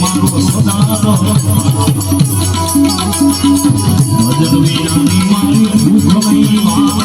મારો સદારો ભજન ભૂખ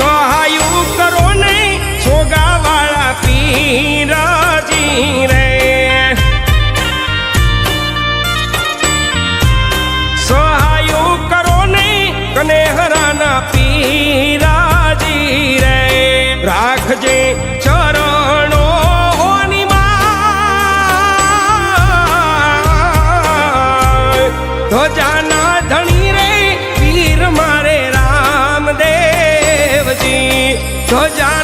સહાયું કરો ને સોગાવાળા પીરાજી રે. સહાયું કરો ને કનેહરાના પીરાજી રે. રાખજે ચરણો ધજા Good.